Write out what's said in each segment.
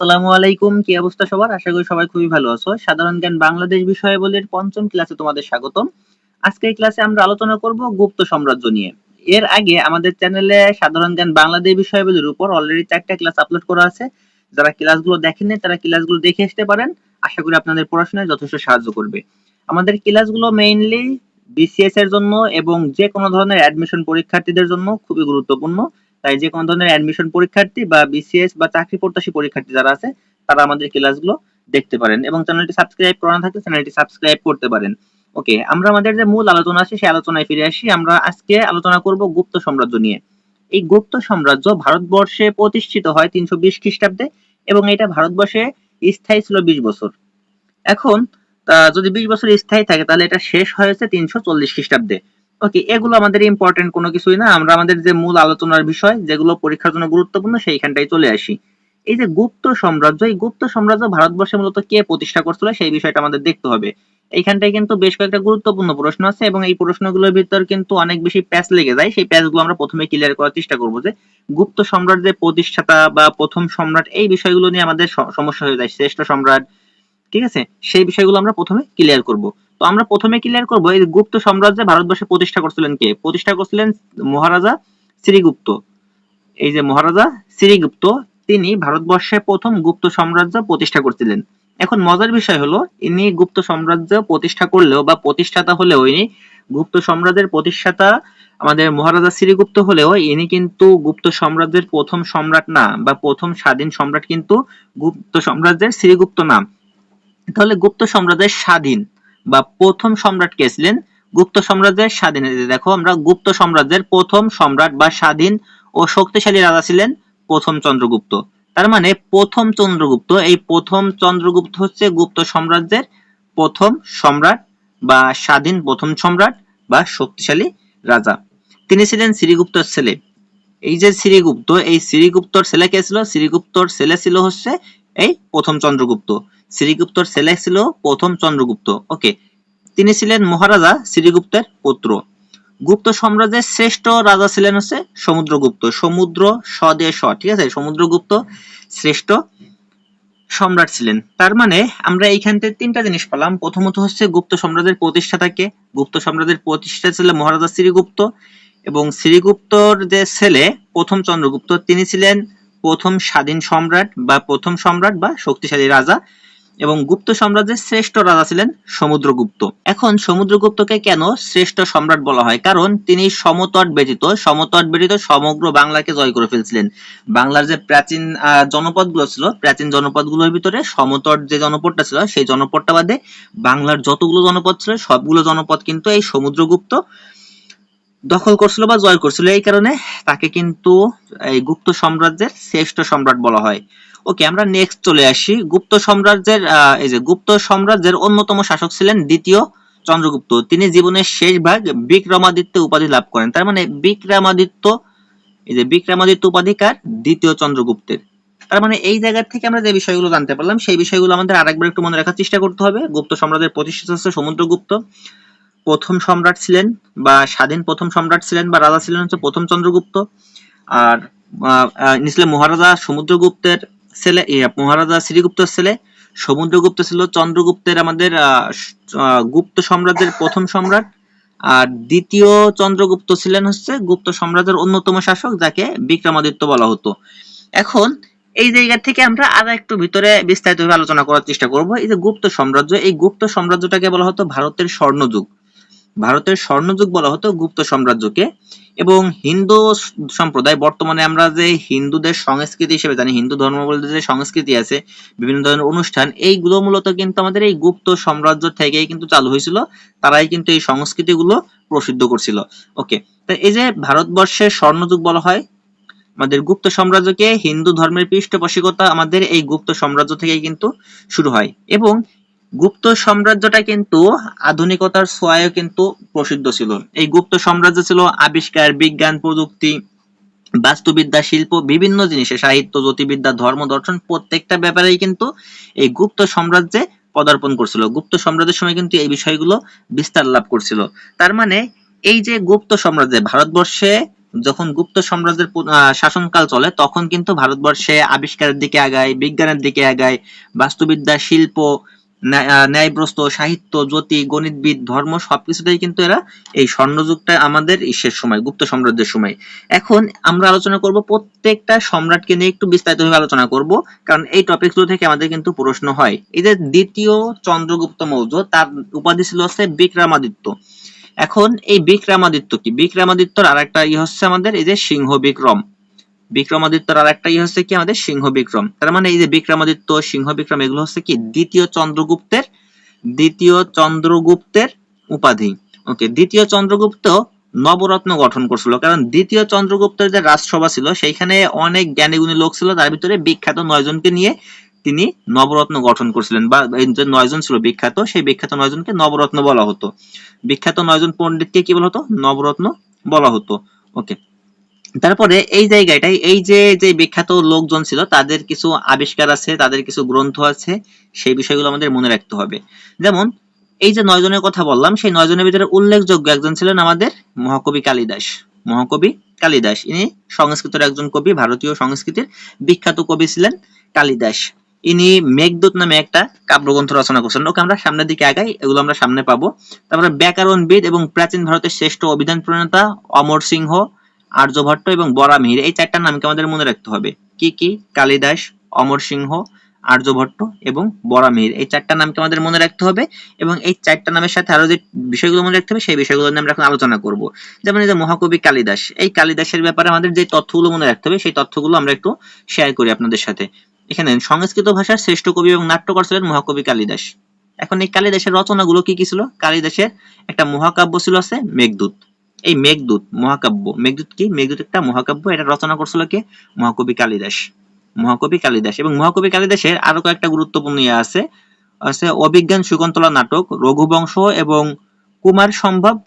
আসসালামু আলাইকুম, কি অবস্থা সবার? আশা করি সবাই খুবই ভালো আছো। সাধারণ জ্ঞান বাংলাদেশ বিষয়াবলীর পঞ্চম ক্লাসে তোমাদের স্বাগতম। আজকের ক্লাসে আমরা আলোচনা করব গুপ্ত সাম্রাজ্য নিয়ে। এর আগে আমাদের চ্যানেলে সাধারণ জ্ঞান বাংলাদেশ বিষয়াবলীর উপর অলরেডি চারটা ক্লাস আপলোড করা আছে। যারা ক্লাসগুলো দেখেননি, তারা ক্লাসগুলো দেখে আসতে পারেন। আশা করি আপনাদের পড়াশোনায় যথেষ্ট সাহায্য করবে। আমাদের ক্লাসগুলো মেইনলি বিসিএস এর জন্য এবং যে কোনো ধরনের অ্যাডমিশন পরীক্ষার্থীদের জন্য খুবই গুরুত্বপূর্ণ। তাই যে কোনো ধরনের অ্যাডমিশন পরীক্ষার্থী বা বিসিএস বা চাকরি প্রত্যাশী পরীক্ষার্থী যারা আছে, তারা আমাদের ক্লাসগুলো দেখতে পারেন এবং চ্যানেলটি সাবস্ক্রাইব করা না থাকলে চ্যানেলটি সাবস্ক্রাইব করতে পারেন। ওকে আমরা আমাদের যে মূল আলোচনা আছে, সেই আলোচনায় ফিরে আসি। আমরা আজকে আলোচনা করব গুপ্ত সাম্রাজ্য নিয়ে। এই গুপ্ত সাম্রাজ্য ভারতবর্ষে প্রতিষ্ঠিত হয় তিনশো বিশ খ্রিস্টাব্দে এবং এটা ভারতবর্ষে স্থায়ী ছিল বিশ বছর। এখন যদি বিশ বছর স্থায়ী থাকে, তাহলে এটা শেষ হয়েছে তিনশো চল্লিশ খ্রিস্টাব্দে। ওকে এগুলো আমাদের ইম্পর্টেন্ট কোনো কিছুই না। আমরা আমাদের যে মূল আলোচনার বিষয়, যেগুলো পরীক্ষার জন্য গুরুত্বপূর্ণ, সেইখানটাই চলে আসি। এই যে গুপ্ত সাম্রাজ্য, এই গুপ্ত সাম্রাজ্য ভারতবর্ষে মূলত কে প্রতিষ্ঠা করছিল, সেই বিষয়টা আমাদের দেখতে হবে। এইখানটায় কিন্তু বেশ কয়েকটা গুরুত্বপূর্ণ প্রশ্ন আছে এবং এই প্রশ্নগুলোর ভিতর কিন্তু অনেক বেশি প্যাচ লেগে যায়। সেই প্যাচগুলো আমরা প্রথমে ক্লিয়ার করার চেষ্টা করব যে গুপ্ত সম্রাটের প্রতিষ্ঠাতা বা প্রথম সম্রাট, এই বিষয়গুলো নিয়ে আমাদের সমস্যা হয়ে যায়। শ্রেষ্ঠ সম্রাট, ঠিক আছে? সেই বিষয়গুলো আমরা প্রথমে ক্লিয়ার করব। তো আমরা প্রথমে ক্লিয়ার করব, এই গুপ্ত সাম্রাজ্য ভারতবর্ষে প্রতিষ্ঠা করছিলেন কে? প্রতিষ্ঠা করছিলেন মহারাজা শ্রীগুপ্ত। এই যে মহারাজা শ্রীগুপ্ত, তিনি ভারতবর্ষে প্রথম গুপ্ত সাম্রাজ্য প্রতিষ্ঠা করছিলেন। এখন মজার বিষয় হলো, ইনি গুপ্ত সাম্রাজ্য প্রতিষ্ঠা করলেও বা প্রতিষ্ঠাতা হলেও ইনি গুপ্ত সাম্রাজ্যের প্রতিষ্ঠাতা আমাদের মহারাজা শ্রীগুপ্ত হলেও ইনি কিন্তু গুপ্ত সাম্রাজ্যের প্রথম সম্রাট না, বা প্রথম স্বাধীন সম্রাট কিন্তু গুপ্ত সাম্রাজ্যের শ্রীগুপ্ত নাম। তাহলে গুপ্ত সাম্রাজ্যের স্বাধীন। বা প্রথম সম্রাট কে ছিলেন? গুপ্ত সাম্রাজ্যের স্বাধীন। দেখো আমরা, গুপ্ত সাম্রাজ্যের প্রথম সম্রাট বা স্বাধীন ও শক্তিশালী রাজা ছিলেন প্রথম চন্দ্রগুপ্ত। তার মানে প্রথম চন্দ্রগুপ্ত, এই প্রথম চন্দ্রগুপ্ত হচ্ছে গুপ্ত সাম্রাজ্যের প্রথম সম্রাট বা স্বাধীন প্রথম সম্রাট বা শক্তিশালী রাজা। তিনি ছিলেন শ্রীগুপ্তর ছেলে। এই যে শ্রীগুপ্ত, এই শ্রীগুপ্তর ছেলে কে ছিল? শ্রীগুপ্তর ছেলে ছিল হচ্ছে এই প্রথম চন্দ্রগুপ্ত। শ্রীগুপ্তর ছেলে ছিল প্রথম চন্দ্রগুপ্ত। ওকে, তিনি ছিলেন মহারাজা শ্রীগুপ্তের পুত্র। গুপ্ত সাম্রাজ্যের শ্রেষ্ঠ রাজা ছিলেন হচ্ছে সমুদ্রগুপ্ত, সমুদ্র সদে স ঠিক আছে? সমুদ্রগুপ্ত শ্রেষ্ঠ সম্রাট ছিলেন। তার মানে আমরা এইখান থেকে তিনটা জিনিস পেলাম। প্রথমত হচ্ছে গুপ্ত সাম্রাজ্যের প্রতিষ্ঠাতাকে। গুপ্ত সাম্রাজ্যের প্রতিষ্ঠা ছিল মহারাজা শ্রীগুপ্ত এবং শ্রীগুপ্তর যে ছেলে, প্রথম চন্দ্রগুপ্ত, তিনি ছিলেন প্রথম স্বাধীন সম্রাট বা প্রথম সম্রাট বা শক্তিশালী রাজা এবং গুপ্ত সাম্রাজ্যের শ্রেষ্ঠ রাজা ছিলেন সমুদ্রগুপ্ত। এখন সমুদ্রগুপ্তকে কেন শ্রেষ্ঠ সম্রাট বলা হয়? কারণ তিনি সমতট ব্যতীত সমতট ব্যতীত সমগ্র বাংলাকে জয় করে ফেলছিলেন। বাংলার যে প্রাচীন জনপদগুলো ছিল, প্রাচীন জনপদগুলোর ভিতরে সমতট যে জনপদটা ছিল, সেই জনপদটা বাদে বাংলার যতগুলো জনপদ ছিল, সবগুলো জনপদ কিন্তু এই সমুদ্রগুপ্ত। দখল করছিল বা জয় করছিল, এই কারণে তাকে কিন্তু এই গুপ্ত সাম্রাজ্যের শ্রেষ্ঠ সম্রাট বলা হয়। ওকে আমরা নেক্সট চলে আসি। গুপ্ত সাম্রাজ্যের এই যে গুপ্ত সাম্রাজ্যের অন্যতম শাসক ছিলেন দ্বিতীয় চন্দ্রগুপ্ত। তিনি জীবনের শেষ ভাগ বিক্রমাদিত্য উপাধি লাভ করেন। তার মানে বিক্রমাদিত্য, এই যে বিক্রমাদিত্য উপাধিকার দ্বিতীয় চন্দ্রগুপ্তের। তার মানে এই জায়গা থেকে আমরা যে বিষয়গুলো জানতে পারলাম, সেই বিষয়গুলো আমাদের আরেকবার একটু মনে রাখার চেষ্টা করতে হবে। গুপ্ত সাম্রাজ্যের প্রতিষ্ঠাতা হচ্ছে সমুদ্রগুপ্ত। প্রথম সম্রাট ছিলেন বা স্বাধীন প্রথম সম্রাট ছিলেন বা রাজা ছিলেন হচ্ছে প্রথম চন্দ্রগুপ্ত। আর ছিলেন মহারাজা সমুদ্রগুপ্তের ছেলে মহারাজা শ্রীগুপ্তের ছেলে, সমুদ্রগুপ্ত ছিল চন্দ্রগুপ্তের আমাদের গুপ্ত সাম্রাজ্যের প্রথম সম্রাট। আর দ্বিতীয় চন্দ্রগুপ্ত ছিলেন হচ্ছে গুপ্ত সাম্রাজ্যের অন্যতম শাসক, যাকে বিক্রমাদিত্য বলা হতো। এখন এই জায়গা থেকে আমরা আর একটু ভিতরে বিস্তারিতভাবে আলোচনা করার চেষ্টা করব। এই যে গুপ্ত সাম্রাজ্য, এই গুপ্ত সাম্রাজ্যটাকে বলা হতো ভারতের স্বর্ণযুগ। ভারতের স্বর্ণযুগ বলা হতো গুপ্ত সাম্রাজ্যকে, এবং হিন্দু সম্প্রদায়, বর্তমানে আমরা যে হিন্দুদের সংস্কৃতি হিসেবে জানি, হিন্দু ধর্ম বলতে যে সংস্কৃতি আছে, বিভিন্ন ধরনের অনুষ্ঠান, এইগুলো মূলত কিন্তু আমাদের এই গুপ্ত সাম্রাজ্য থেকেই কিন্তু চালু হয়েছিল, তারাই কিন্তু এই সংস্কৃতিগুলো প্রসিদ্ধ করছিল। ওকে তো এই যে ভারতবর্ষের স্বর্ণযুগ বলা হয়, আমাদের গুপ্ত সাম্রাজ্যকে হিন্দু ধর্মের পৃষ্ঠপোষকতা আমাদের এই গুপ্ত সাম্রাজ্য থেকেই কিন্তু শুরু হয়, এবং গুপ্ত সাম্রাজ্যটা কিন্তু আধুনিকতার ছোঁয়ায়ও কিন্তু প্রসিদ্ধ ছিল। এই গুপ্ত সাম্রাজ্য ছিল আবিষ্কার, বিজ্ঞান, প্রযুক্তি, বাস্তুবিদ্যা, শিল্প, বিভিন্ন জিনিসে, সাহিত্য, জ্যোতির্বিদ্যা, ধর্ম, দর্শন, প্রত্যেকটা ব্যাপারেই কিন্তু এই গুপ্ত সাম্রাজ্যে পদার্পণ করছিল। গুপ্ত সাম্রাজ্যের সময় কিন্তু এই বিষয়গুলো বিস্তার লাভ করছিল। তার মানে এই যে গুপ্ত সাম্রাজ্যে ভারতবর্ষে যখন গুপ্ত সাম্রাজ্যের শাসনকাল চলে, তখন কিন্তু ভারতবর্ষে আবিষ্কারের দিকে আগায়, বিজ্ঞানের দিকে আগায়, বাস্তুবিদ্যা, শিল্প ন্যায়- আহ, ন্যায়প্রস্থ সাহিত্য জ্যোতি গণিতবিদ ধর্ম সবকিছুতেই কিন্তু এরা এই স্বর্ণযুগটা আমাদের ইসের সময় গুপ্ত সাম্রাজ্যের সময়। এখন আমরা আলোচনা করব প্রত্যেকটা সম্রাটকে নিয়ে একটু বিস্তারিতভাবে আলোচনা করব কারণ এই টপিকগুলো থেকে আমাদের কিন্তু প্রশ্ন হয়। এই যে দ্বিতীয় চন্দ্রগুপ্ত মৌর্য তার উপাধি ছিল হচ্ছে বিক্রমাদিত্য। এখন এই বিক্রমাদিত্য কি? বিক্রমাদিত্যর আরেকটা ই হচ্ছে আমাদের এই যে সিংহ বিক্রম বিক্রমাদিত্যর আরেকটা ই হচ্ছে কি আমাদের সিংহ বিক্রম তার মানে এই যে বিক্রমাদিত্য সিংহ বিক্রম এগুলো হচ্ছে কি দ্বিতীয় চন্দ্রগুপ্তের দ্বিতীয় চন্দ্রগুপ্তের উপাধি। ওকে দ্বিতীয় চন্দ্রগুপ্ত নবরত্ন গঠন করছিল। কারণ দ্বিতীয় চন্দ্রগুপ্তের যে রাজসভা ছিল, সেইখানে অনেক জ্ঞানীগুণী লোক ছিল। তার ভিতরে বিখ্যাত নয় জনকে নিয়ে তিনি নবরত্ন গঠন করছিলেন। বা যে নয়জন ছিল বিখ্যাত, সেই বিখ্যাত নয়জনকে নবরত্ন বলা হতো। বিখ্যাত নয়জন পণ্ডিতকে কি বলা হতো? নবরত্ন বলা হতো। ওকে তারপরে এই জায়গাটায় এই যে যে বিখ্যাত লোকজন ছিল, তাদের কিছু আবিষ্কার আছে, তাদের কিছু গ্রন্থ আছে, সেই বিষয়গুলো আমাদের মনে রাখতে হবে। যেমন, এই যে নয় জনের কথা বললাম, সেই নয় জনের ভিতরে উল্লেখযোগ্য একজন ছিলেন আমাদের মহাকবি কালিদাস। মহাকবি কালিদাস, ইনি সংস্কৃতের একজন কবি, ভারতীয় সংস্কৃতির বিখ্যাত কবি ছিলেন কালিদাস। ইনি মেঘদূত নামে একটা কাব্যগ্রন্থ রচনা করছেন। ওকে আমরা সামনের দিকে আগাই, এগুলো আমরা সামনে পাবো। তারপরে ব্যাকরণবিদ এবং প্রাচীন ভারতের শ্রেষ্ঠ অভিধান প্রণেতা অমর সিংহ আর্যভট্ট এবং বরামিহির এই চারটা নামকে আমাদের মনে রাখতে হবে। কি কি? কালিদাস, অমর সিংহ, আর্যভট্ট এবং বরামিহির এই চারটা নামকে আমাদের মনে রাখতে হবে এবং এই চারটা নামের সাথে আরও যে বিষয়গুলো মনে রাখতে হবে, সেই বিষয়গুলো নিয়ে আমরা আলোচনা করব। যেমন যে মহাকবি কালিদাস, এই কালিদাসের ব্যাপারে আমাদের যে তথ্যগুলো মনে রাখতে হবে, সেই তথ্যগুলো আমরা একটু শেয়ার করি আপনাদের সাথে। এখানে সংস্কৃত ভাষার শ্রেষ্ঠ কবি এবং নাট্যকার ছিলেন মহাকবি কালিদাস। এখন এই কালিদাসের রচনাগুলো কি কি ছিল? কালিদাসের একটা মহাকাব্য ছিল আছে, মেঘদূত। এই মেঘদূত, মহাকাব্য। মেঘদূত কি? মেঘদূত একটা মহাকাব্য, এটা রচনা করছিল কে? মহাকবি কালিদাস। মহাকবি কালিদাস। এবং মহাকবি কালিদাসের আরও কয়েকটা গুরুত্বপূর্ণ ইয়ে আছে। আছে অভিজ্ঞান শকুন্তলা নাটক, রঘুবংশ এবং কুমার সম্ভব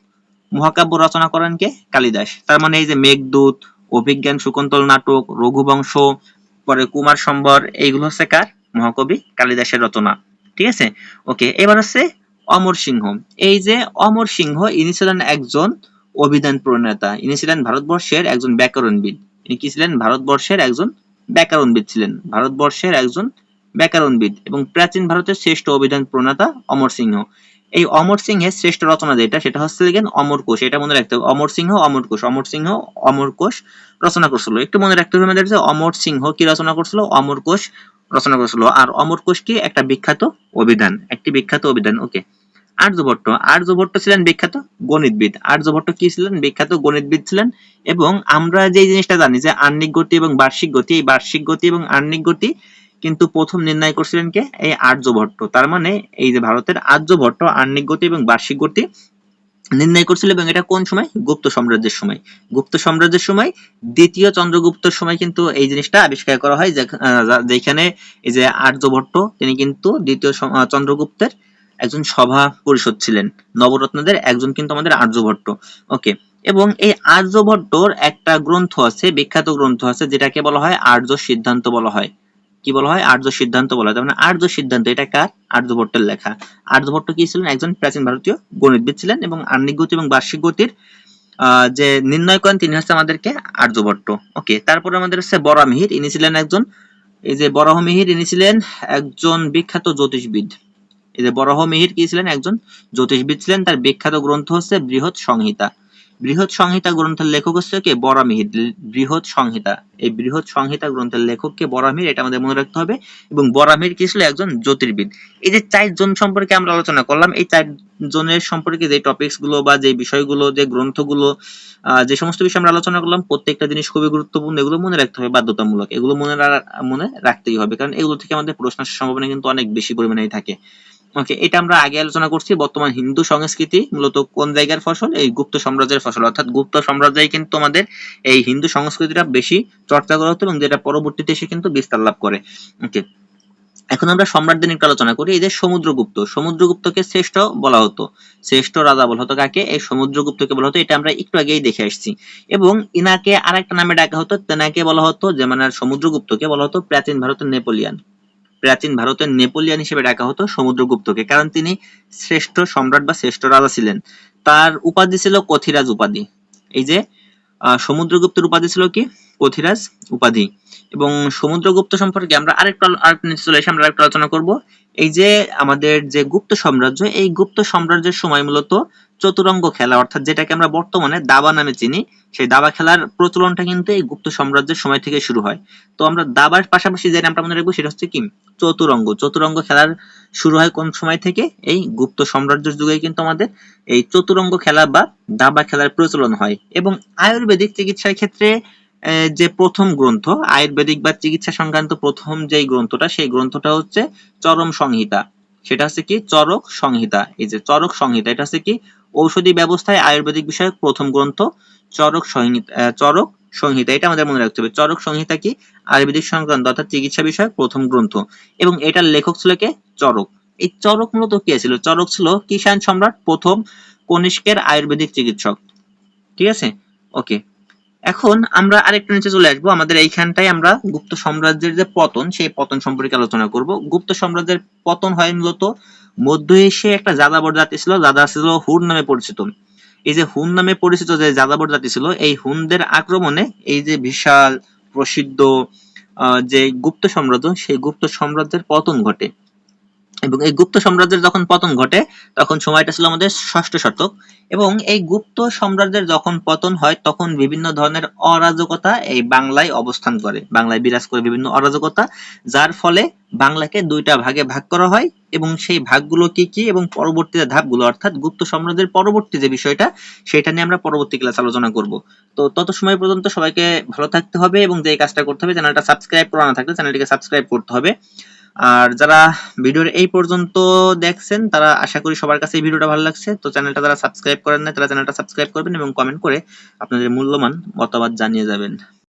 মহাকাব্য রচনা করেন কে? কালিদাস। তার মানে এই যে মেঘদূত অভিজ্ঞান শকুন্তল নাটক, রঘুবংশ, পরে কুমার সম্ভর এইগুলো হচ্ছে কার? মহাকবি কালিদাসের রচনা। ঠিক আছে? ওকে, এবার হচ্ছে অমর সিংহ। এই যে অমর সিংহ, ইনি ছিলেন একজন অভিধান প্রণেতা। ইনি ছিলেন ভারতবর্ষের একজন ব্যাকরণবিদ। ইনি কি ছিলেন? ভারতবর্ষের একজন ব্যাকরণবিদ ছিলেন। ভারতবর্ষের একজন ব্যাকরণবিদ এবং প্রাচীন ভারতের শ্রেষ্ঠ অভিধান প্রণেতা অমর সিংহ। এই অমর সিংহের শ্রেষ্ঠ রচনা যেটা, সেটা হচ্ছে লিখেন অমর কোষ। এটা মনে রাখতে হবে। অমর সিংহ, অমর কোষ। অমর সিংহ, অমর কোষ রচনা করছিল। একটু মনে রাখতে হবে আমাদের যে অমর সিংহ কি রচনা করছিল? অমর কোষ রচনা করছিল। আর অমর কোষ কি? একটা বিখ্যাত অভিধান। একটি বিখ্যাত অভিধান। ওকে। আর্যভট্ট। আর্যভট্ট ছিলেন বিখ্যাত গণিতবিদ। আর্যভট্ট কি ছিলেন? বিখ্যাত গণিতবিদ ছিলেন এবং আমরা যে জিনিসটা জানি যে আর্নিক গতি এবং বার্ষিক গতি, এই বার্ষিক গতি এবং আহ্নিক গতি কিন্তু প্রথম নির্ণয় করছিলেন কে? এই আর্যভট্ট। তার মানে এই যে ভারতের আর্যভট্ট আহ্নিক গতি এবং বার্ষিক গতি নির্ণয় করছিল এবং এটা কোন সময়? গুপ্ত সাম্রাজ্যের সময়। গুপ্ত সাম্রাজ্যের সময় দ্বিতীয় চন্দ্রগুপ্তর সময় কিন্তু এই জিনিসটা আবিষ্কার করা হয় যেখানে এই যে আর্যভট্ট তিনি কিন্তু দ্বিতীয় চন্দ্রগুপ্তের একজন সভা পরিষদ ছিলেন। নবরত্নদের একজন কিন্তু আমাদের আর্যভট্ট ওকে, এবং এই আর্যভট্টর একটা গ্রন্থ আছে, বিখ্যাত গ্রন্থ আছে, যেটাকে বলা হয় আর্য সিদ্ধান্ত বলা হয়। কি বলা হয়? আর্য সিদ্ধান্ত বলা হয়। মানে আর্য সিদ্ধান্ত, এটা কার? আর্যভট্টের লেখা। আর্যভট্ট কি ছিলেন? একজন প্রাচীন ভারতীয় গণিতবিদ ছিলেন এবং আহ্নিক গতি এবং বার্ষিক গতির যে নির্ণয় করেন, তিনি হচ্ছে আমাদেরকে আর্যভট্ট ওকে, তারপরে আমাদের হচ্ছে বরামিহির, ইনি ছিলেন একজন, এই যে বরাহমিহির, ইনি ছিলেন একজন বিখ্যাত জ্যোতিষবিদ। এই যে বরাহমিহির কি ছিলেন? একজন জ্যোতিষবিদ ছিলেন। তার বিখ্যাত গ্রন্থ হচ্ছে বৃহৎ সংহিতা। বৃহৎ সংহিতা গ্রন্থের লেখক হচ্ছে কে? বরামিহির বৃহৎ সংহিতা। এই বৃহৎ সংহিতা গ্রন্থের লেখক কে? বরামিহির এটা আমাদের মনে রাখতে হবে। এবং বরামিহির কি ছিল? একজন জ্যোতির্বিদ। এই যে চারজন সম্পর্কে আমরা আলোচনা করলাম, এই চারজনের সম্পর্কে যে টপিকসগুলো বা যে বিষয়গুলো, যে গ্রন্থগুলো যে সমস্ত বিষয় আমরা আলোচনা করলাম, প্রত্যেকটা জিনিস খুবই গুরুত্বপূর্ণ, এগুলো মনে রাখতে হবে, বাধ্যতামূলক। এগুলো মনে মনে রাখতেই হবে। কারণ এগুলো থেকে আমাদের প্রশ্ন আসার সম্ভাবনা কিন্তু অনেক বেশি পরিমাণেই থাকে। ওকে এটা আমরা আগে আলোচনা করছি বর্তমান হিন্দু সংস্কৃতি, মূলত কোন জায়গার ফসল? এই গুপ্ত সাম্রাজ্যের ফসল। অর্থাৎ গুপ্ত সাম্রাজ্যই কিন্তু আমাদের এই হিন্দু সংস্কৃতিটা বেশি চর্চা করা হতো এবং যেটা পরবর্তীতে এসে কিন্তু বিস্তার লাভ করে। ওকে এখন আমরা সম্রাটদের নিয়ে আলোচনা করি। এই যে সমুদ্রগুপ্ত, সমুদ্রগুপ্তকে শ্রেষ্ঠ বলা হতো। শ্রেষ্ঠ রাজা বলা হতো কাকে? এই সমুদ্রগুপ্তকে বলা হতো। এটা আমরা একটু আগেই দেখে আসছি। এবং ইনাকে আরেকটা নামে ডাকা হতো। তেনাকে বলা হতো যে মানে সমুদ্রগুপ্তকে বলা হতো প্রাচীন ভারতের নেপোলিয়ান। প্রাচীন ভারতের নেপোলিয়ান হিসেবে ডাকা হতো সমুদ্রগুপ্তকে, কারণ তিনি শ্রেষ্ঠ সম্রাট বা শ্রেষ্ঠ রাজা ছিলেন। তার উপাধি ছিল কথিরাজ উপাধি। এই যে সমুদ্রগুপ্তের উপাধি ছিল কি? কথিরাজ উপাধি। এবং সমুদ্রগুপ্ত সম্পর্কে আমরা আরেকটু আরেকটু চলে এসে আমরা আরেকটু আলোচনা করব। এই যে আমাদের যে গুপ্ত সাম্রাজ্য, এই গুপ্ত সাম্রাজ্যের সময় মূলত চতুরঙ্গ খেলা, অর্থাৎ যেটাকে আমরা বর্তমানে দাবা নামে চিনি, সেই দাবা খেলার প্রচলনটা কিন্তু এই গুপ্ত সাম্রাজ্যের সময় থেকে শুরু হয়। তো আমরা দাবার পাশাপাশি যেটা আমরা মনে রাখব সেটা হচ্ছে কি? চতুরঙ্গ। চতুরঙ্গ খেলার শুরু হয় কোন সময় থেকে? এই গুপ্ত সাম্রাজ্যের যুগে কিন্তু আমাদের এই চতুরঙ্গ খেলা বা দাবা খেলার প্রচলন হয়। এবং আয়ুর্বেদিক চিকিৎসার ক্ষেত্রে যে প্রথম গ্রন্থ, আয়ুর্বেদিক বা চিকিৎসা সংক্রান্ত প্রথম যেই গ্রন্থটা, সেই গ্রন্থটা হচ্ছে চরম সংহিতা। সেটা হচ্ছে কি? চরক সংহিতা। এই যে চরক সংহিতা, এটা হচ্ছে কি? ঔষধি ব্যবস্থায় আয়ুর্বেদিক বিষয়ক প্রথম গ্রন্থ, চরক সংহিতা চরক সংহিতা। এটা আমাদের মনে রাখতে হবে। চরক সংহিতা কি? আয়ুর্বেদিক সংক্রান্ত অর্থাৎ চিকিৎসা বিষয়ক প্রথম গ্রন্থ। এবং এটার লেখক ছিল কে? চরক। এই চরক মূলত কে ছিল? চরক ছিল কিষাণ সম্রাট প্রথম কনিষ্কের আয়ুর্বেদিক চিকিৎসক। ঠিক আছে? ওকে। এখন আমরা আরেকটু নিচে চলে আসব। আমাদের এইখানটায় আমরা গুপ্ত সাম্রাজ্যের যে পতন, সেই পতন সম্পর্কে আলোচনা করব। গুপ্ত সাম্রাজ্যের পতন হয় মূলত মধ্য এশিয়ায় একটা যাযাবর জাতি ছিল, যারা ছিল হুর নামে পরিচিত। এই যে হুন নামে পরিচিত যে যাযাবর জাতি ছিল, এই হুনদের আক্রমণে এই যে বিশাল, প্রসিদ্ধ যে গুপ্ত সাম্রাজ্য, সেই গুপ্ত সাম্রাজ্যের পতন ঘটে। এবং এই গুপ্ত সাম্রাজ্যের যখন পতন ঘটে, তখন সময়টা ছিল আমাদের ষষ্ঠ শতক, এবং এই গুপ্ত সাম্রাজ্যের যখন পতন হয়, তখন বিভিন্ন ধরনের অরাজকতা এই বাংলায় অবস্থান করে। বাংলায় বিরাজ করে বিভিন্ন অরাজকতা, যার ফলে বাংলাকে দুইটা ভাগে ভাগ করা হয়, এবং সেই ভাগগুলো কি কি, এবং পরবর্তীতে ধাপগুলো, অর্থাৎ গুপ্ত সাম্রাজ্যের পরবর্তী যে বিষয়টা, সেটা নিয়ে আমরা পরবর্তী ক্লাস আলোচনা করব। তো তত সময় পর্যন্ত সবাইকে ভালো থাকতে হবে, এবং যে কাজটা করতে হবে, চ্যানেলটা সাবস্ক্রাইব করা না থাকলে চ্যানেলটিকে সাবস্ক্রাইব করতে হবে। আর যারা ভিডিওর এই পর্যন্ত দেখছেন, তারা আশা করি সবার কাছে এই ভিডিওটা ভালো লাগছে। তো চ্যানেলটা যারা সাবস্ক্রাইব করেন না তারা চ্যানেলটা সাবস্ক্রাইব করবেন এবং কমেন্ট করে আপনাদের মূল্যবান মতামত জানিয়ে যাবেন।